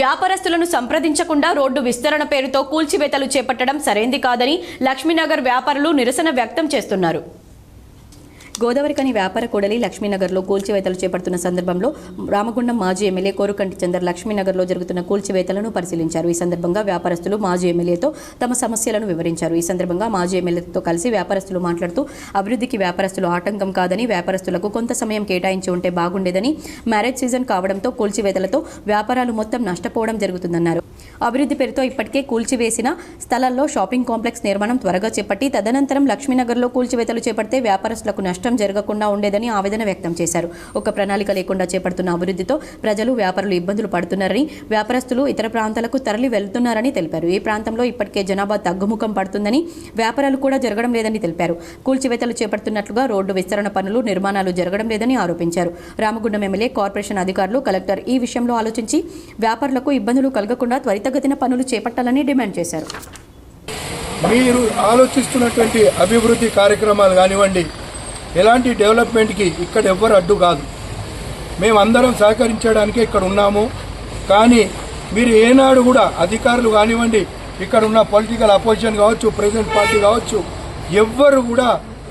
వ్యాపారస్తులను సంప్రదించకుండా road విస్తరణ పేరుతో కూల్చివేతలు చేపట్టడం సరైంది కాదని లక్ష్మీనగర్ వ్యాపారులు నిరసన వ్యక్తం చేస్తున్నారు. గోదావరికని వ్యాపార కూడలి లక్ష్మీనగర్లో కూల్చివేతలు చేపడుతున్న సందర్భంలో రామగుండం మాజీ ఎమ్మెల్యే కోరుకంటి చందర్ లక్ష్మీనగర్లో జరుగుతున్న కూల్చివేతలను పరిశీలించారు. ఈ సందర్భంగా వ్యాపారస్తులు మాజీ ఎమ్మెల్యేతో తమ సమస్యలను వివరించారు. ఈ సందర్భంగా మాజీ ఎమ్మెల్యేతో కలిసి వ్యాపారస్తులు మాట్లాడుతూ అభివృద్ధికి వ్యాపారస్తులు ఆటంకం కాదని వ్యాపారస్తులకు కొంత సమయం కేటాయించి ఉంటే బాగుండేదని మ్యారేజ్ సీజన్ కావడంతో కూల్చివేతలతో వ్యాపారాలు మొత్తం నష్టపోవడం జరుగుతుందన్నారు. అభివృద్ధి పేరుతో ఇప్పటికే కూల్చివేసిన స్థలాల్లో షాపింగ్ కాంప్లెక్స్ నిర్మాణం త్వరగా చేపట్టి తదనంతరం లక్ష్మీనగర్లో కూల్చివేతలు చేపడితే వ్యాపారస్తులకు నష్టం జరగకుండా ఉండేదని ఆవేదన వ్యక్తం చేశారు. ఒక ప్రణాళిక లేకుండా చేపడుతున్న అభివృద్ధితో ప్రజలు వ్యాపారులు ఇబ్బందులు పడుతున్నారని వ్యాపారస్తులు ఇతర ప్రాంతాలకు తరలి వెళ్తున్నారని తెలిపారు. ఈ ప్రాంతంలో ఇప్పటికే జనాభా తగ్గుముఖం పడుతుందని వ్యాపారాలు కూడా జరగడం లేదని తెలిపారు. కూల్చివేతలు చేపడుతున్నట్లుగా రోడ్డు విస్తరణ పనులు నిర్మాణాలు జరగడం లేదని ఆరోపించారు. రామగుండం ఎమ్మెల్యే కార్పొరేషన్ అధికారులు కలెక్టర్ ఈ విషయంలో ఆలోచించి వ్యాపారులకు ఇబ్బందులు కలగకుండా త్వరితగతిన పనులు చేపట్టాలని డిమాండ్ చేశారు. మీరు ఆలోచిస్తున్నటువంటి అభివృద్ధి కార్యక్రమాలు కానివ్వండి ఎలాంటి డెవలప్మెంట్కి ఇక్కడ ఎవ్వరు అడ్డు కాదు. మేమందరం సహకరించడానికే ఇక్కడ ఉన్నాము. కానీ మీరు ఏనాడు కూడా అధికారులు కానివ్వండి ఇక్కడ ఉన్న పొలిటికల్ అపోజిషన్ కావచ్చు ప్రెసిడెంట్ పార్టీ కావచ్చు ఎవ్వరు కూడా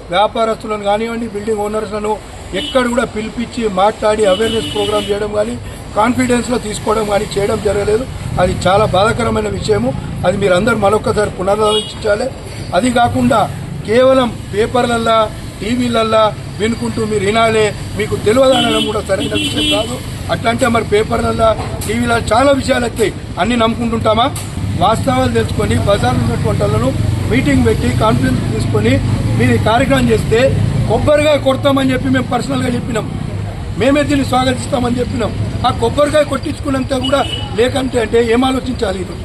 వ్యాపారస్తులను కానివ్వండి బిల్డింగ్ ఓనర్స్లను ఎక్కడ కూడా పిలిపించి మాట్లాడి అవేర్నెస్ ప్రోగ్రామ్ చేయడం కానీ కాన్ఫిడెన్స్లో తీసుకోవడం కానీ చేయడం జరగలేదు. అది చాలా బాధాకరమైన విషయము. అది మీరు అందరూ మరొకసారి పునరాలోచించాలి. అది కాకుండా కేవలం పేపర్లల్లో టీవీలల్లా వినుకుంటూ మీరు వినాలే మీకు తెలియదనడం కూడా సరైన విషయం కాదు. అట్లంటే మరి పేపర్లల్లా టీవీలో చాలా విషయాలు వస్తాయి అన్నీ నమ్ముకుంటుంటామా? వాస్తవాలు తెలుసుకొని బజార్లో ఉన్నటువంటి వాళ్ళను మీటింగ్ పెట్టి కాన్ఫరెన్స్ తీసుకొని మీరు కార్యక్రమం చేస్తే కొబ్బరికాయ కొడతామని చెప్పి మేము పర్సనల్గా చెప్పినాం. మేమే దీన్ని స్వాగతిస్తామని చెప్పినాం. ఆ కొబ్బరికాయ కొట్టించుకున్నంత కూడా లేకంటే అంటే ఏం ఆలోచించాలి ఇది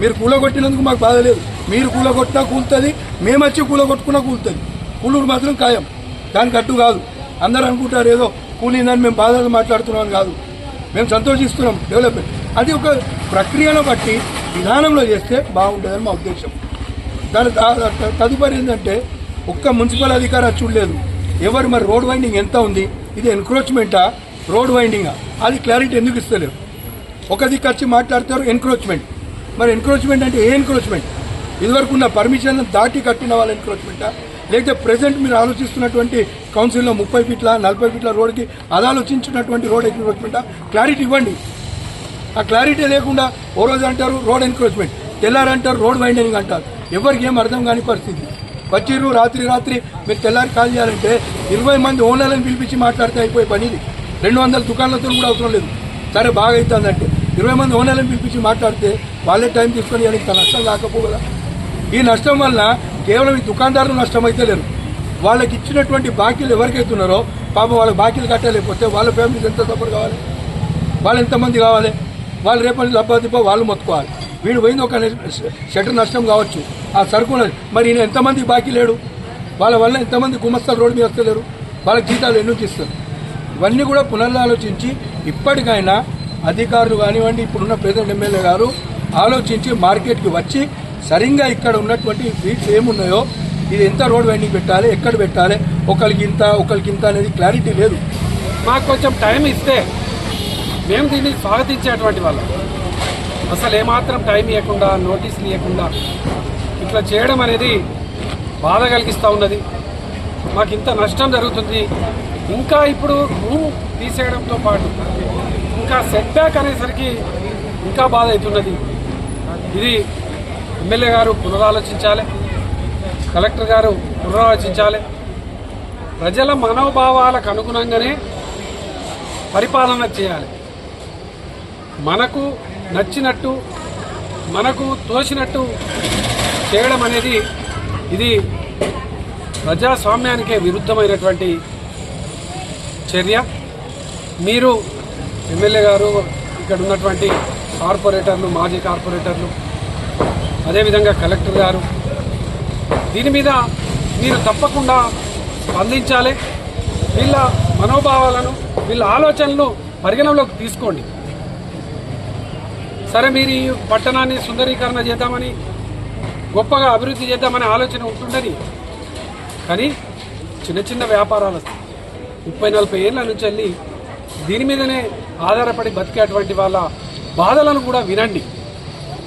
మీరు కూలగొట్టినందుకు మాకు బాధ లేదు. మీరు కూలగొట్టినా కూలుతుంది మేము వచ్చి కూలగొట్టుకున్నా కూలుతుంది. కూలూరు మాత్రం ఖాయం. దానికి అడ్డు కాదు. అందరూ అనుకుంటారు ఏదో కూలిందని మేము బాధలు మాట్లాడుతున్నాం కాదు. మేము సంతోషిస్తున్నాం డెవలప్మెంట్. అది ఒక ప్రక్రియను బట్టి విధానంలో చేస్తే బాగుంటుందని మా ఉద్దేశం. దాని తదుపరి ఏంటంటే ఒక్క మున్సిపల్ అధికారి చూడలేదు. ఎవరు మరి రోడ్ వైండింగ్ ఎంత ఉంది? ఇది ఎన్క్రోచ్మెంటా రోడ్ వైండింగా అది క్లారిటీ ఎందుకు ఇస్తలేరు? ఒక దిక్కు వచ్చి మాట్లాడతారు ఎన్క్రోచ్మెంట్ మరి ఎన్క్రోచ్మెంట్ అంటే ఏ ఎన్క్రోచ్మెంట్ ఇదివరకు ఉన్న పర్మిషన్ దాటి కట్టిన వాళ్ళ ఎన్క్రోచ్మెంటా లేకపోతే ప్రజెంట్ మీరు ఆలోచిస్తున్నటువంటి కౌన్సిల్లో ముప్పై ఫీట్ల నలభై ఫీట్ల రోడ్కి అది ఆలోచించినటువంటి రోడ్ ఎన్క్రోచ్మెంట్ క్లారిటీ ఇవ్వండి. ఆ క్లారిటీ లేకుండా ఓ రోజు అంటారు రోడ్ ఎన్క్రోచ్మెంట్ తెల్లారి అంటారు రోడ్ వైండింగ్ అంటారు. ఎవరికి ఏం అర్థం కాని పరిస్థితి. వచ్చిర్రు రాత్రి రాత్రి మీరు తెల్లారి కాల్ చేయాలంటే ఇరవై మంది ఓనర్లను పిలిపించి మాట్లాడితే అయిపోయే పని ఇది. రెండు వందల దుకాణాలతో కూడా అవసరం లేదు. సరే బాగా అవుతుందంటే. ఇరవై మంది ఓనర్లను పిలిపించి మాట్లాడితే వాళ్ళే టైం తీసుకొని ఇంత నష్టం కాకపోగదా ఈ నష్టం వల్ల కేవలం ఈ దుకాణదారులు నష్టం లేరు. వాళ్ళకి ఇచ్చినటువంటి బాకీలు ఎవరికైతే ఉన్నారో పాపం వాళ్ళకి బాకీలు కట్టలేకపోతే వాళ్ళ ఫ్యామిలీకి ఎంత సపోర్ట్ కావాలి? వాళ్ళు ఎంతమంది కావాలి? వాళ్ళు రేపటి దెబ్బ వాళ్ళు మొత్తుకోవాలి. వీడు పోయింది ఒక షటర్ నష్టం కావచ్చు. ఆ సరుకు మరి ఈయన ఎంతమంది బాకీ లేడు? వాళ్ళ వల్ల ఎంతమంది గుమస్తాలు రోడ్డు మీద వస్తలేరు? వాళ్ళకి జీతాలు ఎన్నుకి ఇస్తారు? ఇవన్నీ కూడా పునరాలోచించి ఇప్పటికైనా అధికారులు కానివ్వండి ఇప్పుడున్న ప్రెసిడెంట్ ఎమ్మెల్యే గారు ఆలోచించి మార్కెట్కి వచ్చి సరిగ్గా ఇక్కడ ఉన్నటువంటి ఫీట్స్ ఏమున్నాయో ఇది ఎంత రోడ్ వైండింగ్ పెట్టాలి ఎక్కడ పెట్టాలి ఒకరికి ఇంత ఒకరికి ఇంత అనేది క్లారిటీ లేదు. మాకు కొంచెం టైం ఇస్తే మేము దీన్ని స్వాగతించేటువంటి వాళ్ళం. అసలు ఏమాత్రం టైం ఇవ్వకుండా నోటీసులు ఇవ్వకుండా ఇట్లా చేయడం అనేది బాధ కలిగిస్తూ ఉన్నది. మాకు ఇంత నష్టం జరుగుతుంది. ఇంకా ఇప్పుడు రూమ్ తీసేయడంతో పాటు ఇంకా సెట్ బ్యాక్ అనేసరికి ఇంకా బాధ అవుతున్నది. ఇది ఎమ్మెల్యే గారు పునరాలోచించాలి కలెక్టర్ గారు పునరాలోచించాలి. ప్రజల మనోభావాలకు అనుగుణంగానే పరిపాలన చేయాలి. మనకు నచ్చినట్టు మనకు తోచినట్టు చేయడం అనేది ఇది ప్రజాస్వామ్యానికే విరుద్ధమైనటువంటి చర్య. మీరు ఎమ్మెల్యే గారు ఇక్కడ ఉన్నటువంటి కార్పొరేటర్లు మాజీ కార్పొరేటర్లు అదేవిధంగా కలెక్టర్ గారు దీని మీద మీరు తప్పకుండా స్పందించాలి. వీళ్ళ మనోభావాలను వీళ్ళ ఆలోచనలు పరిగణలోకి తీసుకోండి. సరే మీరు ఈ పట్టణాన్ని సుందరీకరణ చేద్దామని గొప్పగా అభివృద్ధి చేద్దామనే ఆలోచన ఉంటుందని. కానీ చిన్న చిన్న వ్యాపారాలు ముప్పై నలభై ఏళ్ళ నుంచి వెళ్ళి దీని మీదనే ఆధారపడి బతికేటువంటి వాళ్ళ బాధలను కూడా వినండి.